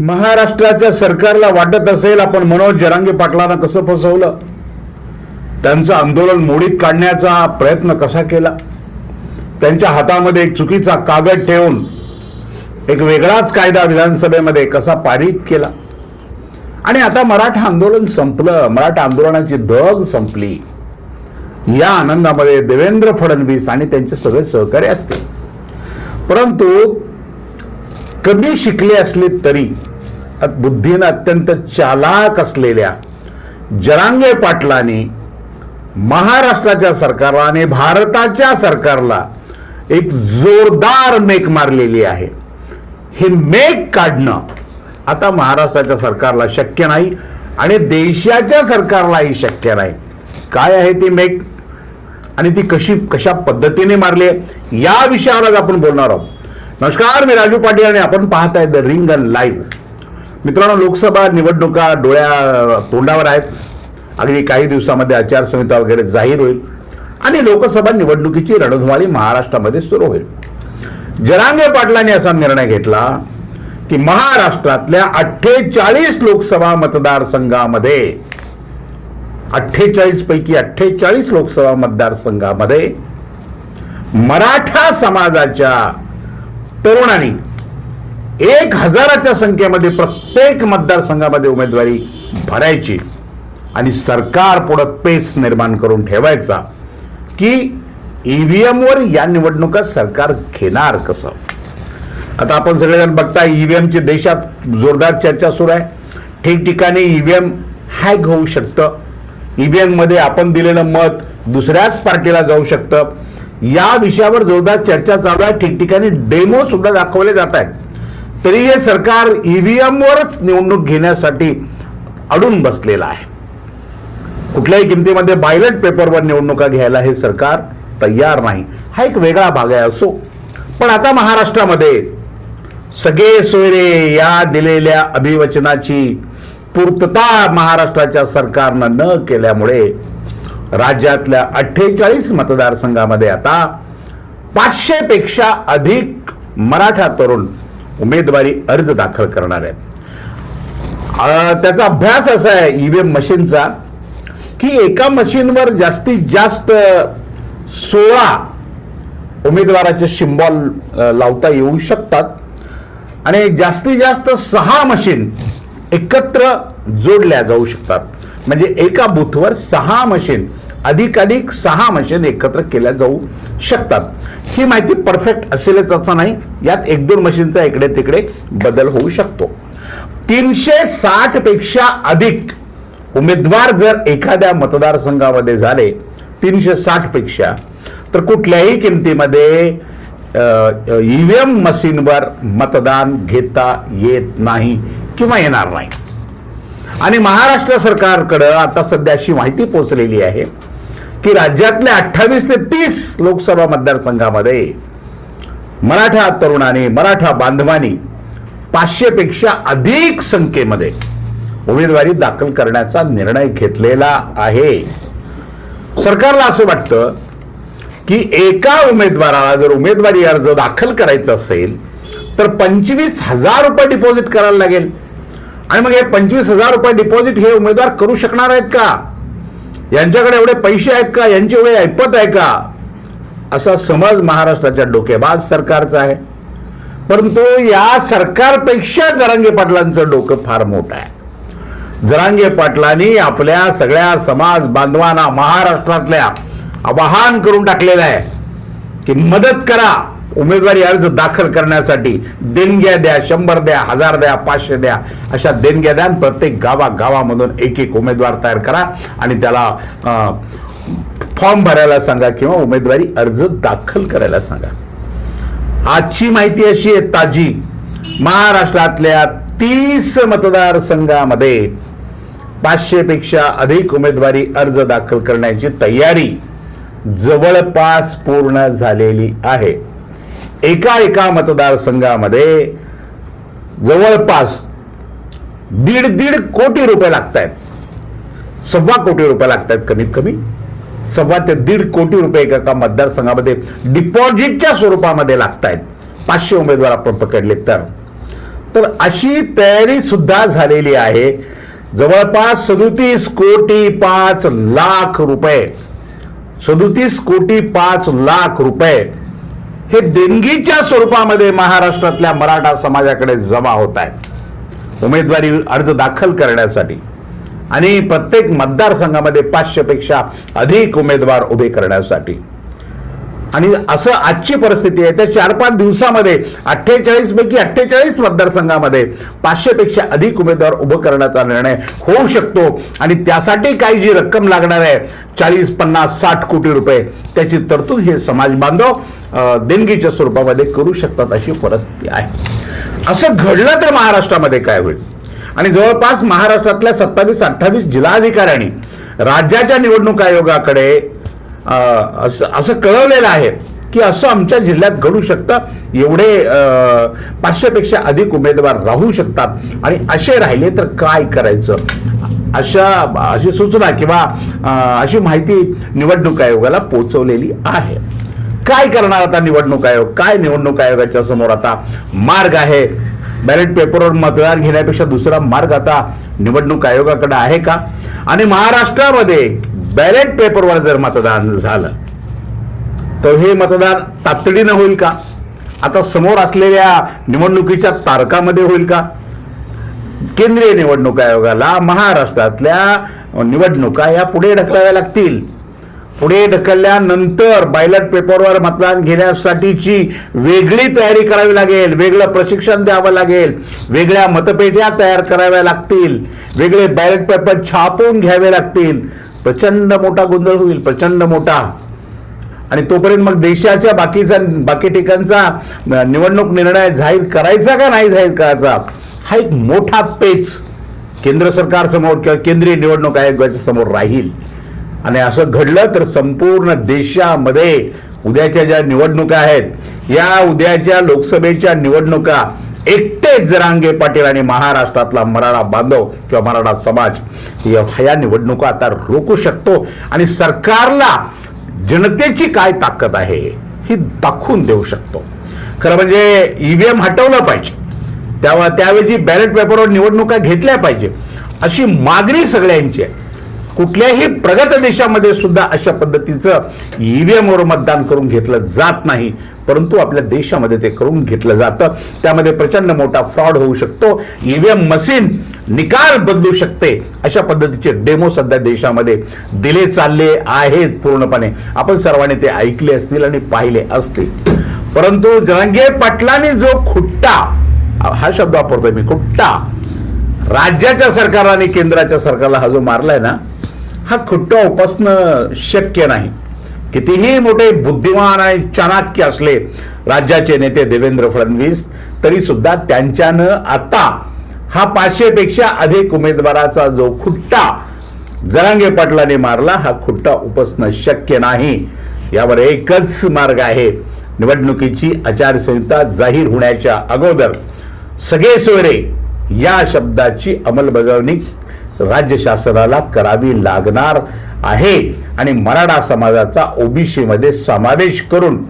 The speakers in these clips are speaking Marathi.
महाराष्ट्राच्या सरकारला वाटत असेल आपण मनोज जरांगे पाटलांना कसं फसवलं? त्यांचं आंदोलन मोडीत काढण्याचा प्रयत्न कसा केला? त्यांच्या हातामध्ये एक चुकीचा कागद ठेवून एक वेगळाच कायदा विधानसभेमध्ये कसा पारित केला? आणि आता मराठा आंदोलन संपलं. मराठा आंदोलनाची धग संपली. या आनंदामध्ये देवेंद्र फडणवीस आणि त्यांचे सगळे सहकारी असते परंतु कमी शिकले असले तरी बुद्धीनं अत्यंत चालाक असलेल्या जरांगे पाटलाने महाराष्ट्राच्या सरकारला आणि भारताच्या सरकारला एक जोरदार मेक मारलेली आहे. हे मेक काढणं आता महाराष्ट्राच्या सरकारला शक्य नाही आणि देशाच्या सरकारलाही शक्य नाही. काय आहे ती मेक? आणि ती कशी कशा पद्धतीने मारली आहे? या विषयावर आज आपण बोलणार आहोत. नमस्कार मी राजू पाटील आणि आपण पाहत आहे द रिंग लाईव्ह मित्रांनो लोकसभा निवडणुका डोळ्या तोंडावर आहेत. अगदी काही दिवसामध्ये आचारसंहिता वगैरे जाहीर होईल आणि लोकसभा निवडणुकीची रणधुमाळी महाराष्ट्रामध्ये सुरू होईल. जरांगे पाटलांनी असा निर्णय घेतला की महाराष्ट्रातल्या अठ्ठेचाळीस लोकसभा मतदारसंघामध्ये अठ्ठेचाळीस पैकी अठ्ठेचाळीस लोकसभा मतदारसंघामध्ये मराठा समाजाच्या तरुणांनी एक हजाराच्या संख्येमध्ये प्रत्येक मतदारसंघामध्ये उमेदवारी भरायची आणि सरकार पुढं पेच निर्माण करून ठेवायचा की ईव्हीएमवर या निवडणुका सरकार घेणार कसं? आता आपण सगळेजण बघता ईव्हीएमची देशात जोरदार चर्चा सुरू आहे. ठिकठिकाणी ईव्हीएम हॅक होऊ शकतं. ईव्हीएममध्ये आपण दिलेलं मत दुसऱ्याच पार्टीला जाऊ शकतं. या विषयावर जोरदार चर्चा चालू आहे. ठिकठिकाणी डेमो सुद्धा दाखवले जात आहेत. तरी हे सरकार ईव्हीएमवरच निवडणूक घेण्यासाठी अडून बसलेलं आहे. कुठल्याही किमतीमध्ये बायलट पेपरवर निवडणुका घ्यायला हे सरकार तयार नाही. हा एक वेगळा भाग आहे असो. पण आता महाराष्ट्रामध्ये सगळे सोयरे या दिलेल्या अभिवचनाची पूर्तता महाराष्ट्राच्या सरकारनं न केल्यामुळे राज्यातल्या अठ्ठेचाळीस मतदारसंघामध्ये आता पाचशे पेक्षा अधिक मराठा तरुण उमेदवारी अर्ज दाखल करणार आहेत. त्याचा अभ्यास असा आहे ईव्हीएम मशीनचा की एका मशीनवर जास्तीत जास्त सोळा उमेदवाराचे शिंबॉल लावता येऊ शकतात. आणि जास्तीत जास्त सहा मशीन एकत्र जोडल्या जाऊ शकतात. म्हणजे एका बूथवर सहा मशीन अधिकाधिक सहा मशीन एकत्र केल्या जाऊ शकतात. ही माहिती परफेक्ट असेलच असं नाही यात एक दोन मशीनचा इकडे तिकडे बदल होऊ शकतो. तीनशे साठपेक्षा अधिक उमेदवार जर एखाद्या मतदारसंघामध्ये झाले तीनशे साठपेक्षा तर कुठल्याही किमतीमध्ये ईव्हीएम मशीनवर मतदान घेता येत नाही किंवा येणार नाही. आणि महाराष्ट्र सरकारकडं आता सध्या अशी माहिती पोहोचलेली आहे की राज्यातल्या अठ्ठावीस ते तीस लोकसभा मतदारसंघामध्ये मराठा तरुणाने मराठा बांधवांनी पाचशेपेक्षा अधिक संख्येमध्ये उमेदवारी दाखल करण्याचा निर्णय घेतलेला आहे. सरकारला असं वाटतं की एका उमेदवाराला जर उमेदवारी अर्ज दाखल करायचा असेल तर पंचवीस हजार रुपये डिपॉझिट करायला लागेल. आणि मग हे पंचवीस हजार रुपये डिपॉझिट हे उमेदवार करू शकणार आहेत का? यांच्याकडे एवढे पैसे आहेत का? यांची एवढे ऐपत आहे का? असा समज महाराष्ट्राच्या डोकेबाज सरकारचा आहे. परंतु या सरकारपेक्षा जरांगे पाटलांचं डोकं फार मोठं आहे. जरांगे पाटलांनी आपल्या सगळ्या समाज बांधवांना महाराष्ट्रातल्या आवाहन करून टाकलेलं आहे की मदत करा. उमेदवारी अर्ज दाखल करण्यासाठी देणग्या द्या शंभर द्या हजार द्या पाचशे द्या अशा देणग्या द्या आणि प्रत्येक गावागावामधून एक एक उमेदवार तयार करा आणि त्याला फॉर्म भरायला सांगा किंवा उमेदवारी अर्ज दाखल करायला सांगा. आजची माहिती अशी आहे ताजी. महाराष्ट्रातल्या तीस मतदारसंघामध्ये पाचशेपेक्षा अधिक उमेदवारी अर्ज दाखल करण्याची तयारी जवळपास पूर्ण झालेली आहे. एका एका मतदारसंघामध्ये जवळपास दीड दीड कोटी रुपये लागत आहेत सव्वा कोटी रुपये लागत आहेत कमीत कमी सव्वा ते दीड कोटी रुपये एका एका मतदारसंघामध्ये डिपॉझिटच्या स्वरूपामध्ये लागत आहेत पाचशे उमेदवार आपण पकडले तर. तर अशी तयारी सुद्धा झालेली आहे. जवळपास सदोतीस कोटी पाच लाख रुपये. सदोतीस कोटी पाच लाख रुपये. हे देणगीच्या स्वरूपामध्ये महाराष्ट्रातल्या मराठा समाजाकडे जमा होत आहेत. उमेदवारी अर्ज दाखल करण्यासाठी आणि प्रत्येक मतदारसंघामध्ये पाचशेपेक्षा अधिक उमेदवार उभे करण्यासाठी आणि असं आजची परिस्थिती आहे. त्या चार पाच दिवसामध्ये अठ्ठेचाळीस पैकी अठ्ठेचाळीस मतदारसंघामध्ये पाचशेपेक्षा अधिक उमेदवार उभं करण्याचा निर्णय होऊ शकतो. आणि त्यासाठी काही जी रक्कम लागणार आहे चाळीस पन्नास साठ कोटी रुपये त्याची तरतूद हे समाज बांधव देणगीच्या स्वरूपामध्ये करू शकतात अशी परिस्थिती आहे. असं घडलं तर महाराष्ट्रामध्ये काय होईल? आणि जवळपास महाराष्ट्रातल्या सत्तावीस अठ्ठावीस जिल्हाधिकाऱ्यांनी राज्याच्या निवडणूक आयोगाकडे असं असं कळवलेलं आहे की असं आमच्या जिल्ह्यात घडू शकतं. एवढे पाचशेपेक्षा अधिक उमेदवार राहू शकतात. आणि असे राहिले तर काय करायचं? अशा अशी सूचना किंवा अशी माहिती निवडणूक आयोगाला पोचवलेली आहे. काय करणार आता निवडणूक आयोग? काय निवडणूक आयोगाच्या समोर आता मार्ग आहे? बॅलेट पेपरवर मतदान घेण्यापेक्षा दुसरा मार्ग आता निवडणूक आयोगाकडे आहे का? आणि महाराष्ट्रामध्ये बॅलेट पेपरवर जर मतदान झालं तर हे मतदान तातडीनं होईल का? आता समोर असलेल्या निवडणुकीच्या तारखामध्ये होईल का? केंद्रीय निवडणूक आयोगाला महाराष्ट्रातल्या निवडणुका या पुढे ढकलाव्या लागतील. पुढे ढकलल्यानंतर बायलट पेपरवर मतदान घेण्यासाठीची वेगळी तयारी करावी लागेल वेगळं प्रशिक्षण द्यावं लागेल वेगळ्या मतपेट्या तयार कराव्या लागतील वेगळे बॅलेट पेपर छापून घ्यावे लागतील. प्रचंड मोठा गोंधळ होईल प्रचंड मोठा. आणि तोपर्यंत मग देशाच्या बाकीचा बाकी ठिकाणचा निवडणूक निर्णय जाहीर करायचा का नाही जाहीर करायचा? हा एक मोठा पेच केंद्र सरकार समोर किंवा केंद्रीय निवडणूक आयोगाच्या समोर राहील. आणि असं घडलं तर संपूर्ण देशामध्ये उद्याच्या ज्या निवडणुका आहेत या उद्याच्या लोकसभेच्या निवडणुका एकटेच जरांगे पाटील आणि महाराष्ट्रातला मराठा बांधव किंवा मराठा समाज या ह्या निवडणुका आता रोखू शकतो आणि सरकारला जनतेची काय ताकद आहे ही दाखवून देऊ शकतो. खरं म्हणजे ईव्हीएम हटवलं पाहिजे. त्यावा त्यावेळी बॅलेट पेपरवर निवडणुका घेतल्या पाहिजे. अशी मागणी सगळ्यांची आहे. कुठल्याही प्रगत देशामध्ये सुद्धा अशा पद्धतीचं ईव्हीएमवर मतदान करून घेतलं जात नाही. परंतु आपल्या देशामध्ये ते करून घेतलं जातं. त्यामध्ये प्रचंड मोठा फ्रॉड होऊ शकतो. ईव्हीएम मशीन निकाल बदलू शकते. अशा पद्धतीचे डेमो सध्या देशामध्ये दिले चालले आहेत पूर्णपणे. आपण सर्वांनी ते ऐकले असतील आणि पाहिले असतील. परंतु जरांगे पाटलांनी जो खुट्टा हा शब्द वापरतोय मी खुट्टा राज्याच्या सरकारला आणि केंद्राच्या सरकारला हा जो मारलाय ना हा खुट्टा उपासणं शक्य नाही. कितीही मोठे बुद्धिमान आणि चाणाक्य असले राज्याचे नेते देवेंद्र फडणवीस तरी सुद्धा त्यांच्यानं आता हा पाचशेपेक्षा अधिक उमेदवाराचा जो खुट्टा जरांगे पाटलाने मारला हा खुट्टा उपसणं शक्य नाही. यावर एकच मार्ग आहे. निवडणुकीची आचारसंहिता जाहीर होण्याच्या अगोदर सगळे सोयरे या शब्दाची अंमलबजावणी राज्य शासनाला करावी लागणार आहे. आणि मराठा समाजाचा ओबीसीमध्ये समावेश करून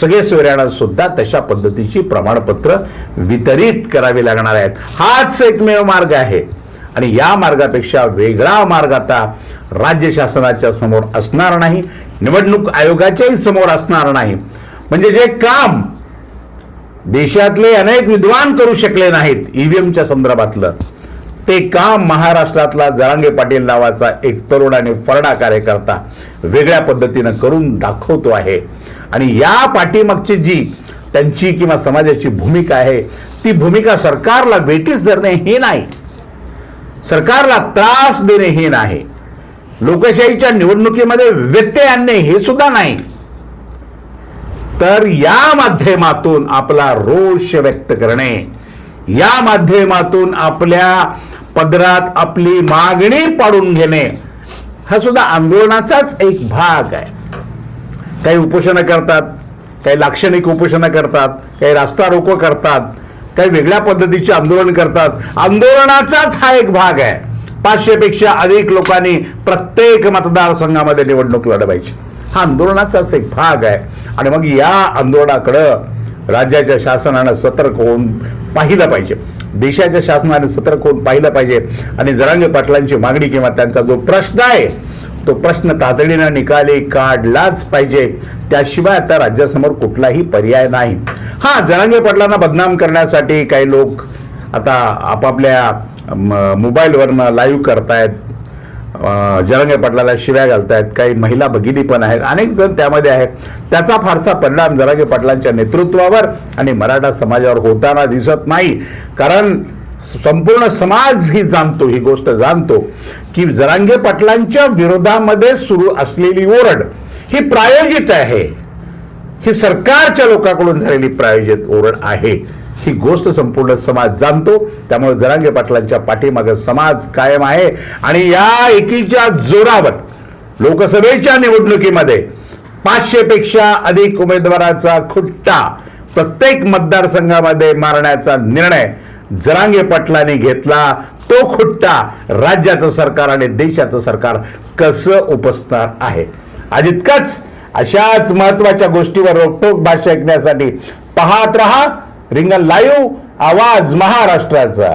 सगळे सोयऱ्यांना सुद्धा तशा पद्धतीची प्रमाणपत्र वितरित करावी लागणार आहेत. हाच एकमेव मार्ग आहे. आणि या मार्गापेक्षा वेगळा मार्ग आता राज्य शासनाच्या समोर असणार नाही. निवडणूक आयोगाच्याही समोर असणार नाही. म्हणजे जे काम देशातले अनेक विद्वान करू शकले नाहीत ईव्हीएमच्या संदर्भातलं. ते काम महाराष्ट्रातला जरांगे पाटील नावाचा एक तरुण आणि फरडा कार्यकर्ता वेगळ्या पद्धतीनं करून दाखवतो आहे? आणि या पाठीमागची जी त्यांची किंवा समाजाची भूमिका आहे ती भूमिका सरकारला वेटीस धरणे हे नाही. सरकारला त्रास देणे हे नाही. लोकशाहीच्या निवडणुकीमध्ये व्यत्यय आणणे हे सुद्धा नाही. तर या माध्यमातून आपला रोष व्यक्त करणे या माध्यमातून आपल्या पदरात आपली मागणी पाडून घेणे हा सुद्धा आंदोलनाचाच एक भाग आहे. काही उपोषणं करतात काही लाक्षणिक उपोषणं करतात काही रास्ता रोको करतात काही वेगळ्या पद्धतीचे आंदोलन करतात. आंदोलनाचाच हा एक भाग आहे. पाचशेपेक्षा अधिक लोकांनी प्रत्येक मतदारसंघामध्ये निवडणूक लढवायची. हा आंदोलनाचाच एक भाग आहे. आणि मग या आंदोलनाकडं राज्याच्या शासनानं सतर्क होऊन पाहिलं पाहिजे. देशाच्या शासनाने सतर्क होऊन पाहिलं पाहिजे. आणि जरांगे पाटलांची मागणी किंवा त्यांचा जो प्रश्न आहे तो प्रश्न तातडीनं निकाली काढलाच पाहिजे. त्याशिवाय आता राज्यासमोर कुठलाही पर्याय नाही. हा जरांगे पाटलांना बदनाम करण्यासाठी काही लोक आता आपापल्या मोबाईलवरनं लाईव्ह करतायत. जरंगे पाटलाला शिव्या घालतायत काही महिला भगिनी पण आहेत अनेक जण त्यामध्ये आहेत. त्याचा फारसा परिणाम जरांगे पाटलांच्या नेतृत्वावर आणि मराठा समाजावर होताना दिसत नाही. कारण संपूर्ण समाज ही जाणतो ही गोष्ट जाणतो की जरांगे पाटलांच्या विरोधामध्ये सुरू असलेली ओरड ही प्रायोजित आहे. ही सरकारच्या लोकांकडून झालेली प्रायोजित ओरड आहे. ही गोष्ट संपूर्ण समाज जाणतो. त्यामुळे जरांगे पाटलांच्या पाठीमागे समाज कायम आहे. आणि या एकीच्या जोरावर लोकसभेच्या निवडणुकीमध्ये पाचशेपेक्षा अधिक उमेदवाराचा खुट्टा प्रत्येक मतदारसंघामध्ये मारण्याचा निर्णय जरांगे पाटलांनी घेतला. तो खुट्टा राज्याचं सरकार आणि देशाचं सरकार कसं उपसणार आहे? आज इतकंच. अशाच महत्त्वाच्या गोष्टीवर रोखोक भाषा ऐकण्यासाठी पाहत रहा. रिंगण लाईव्ह आवाज महाराष्ट्राचा.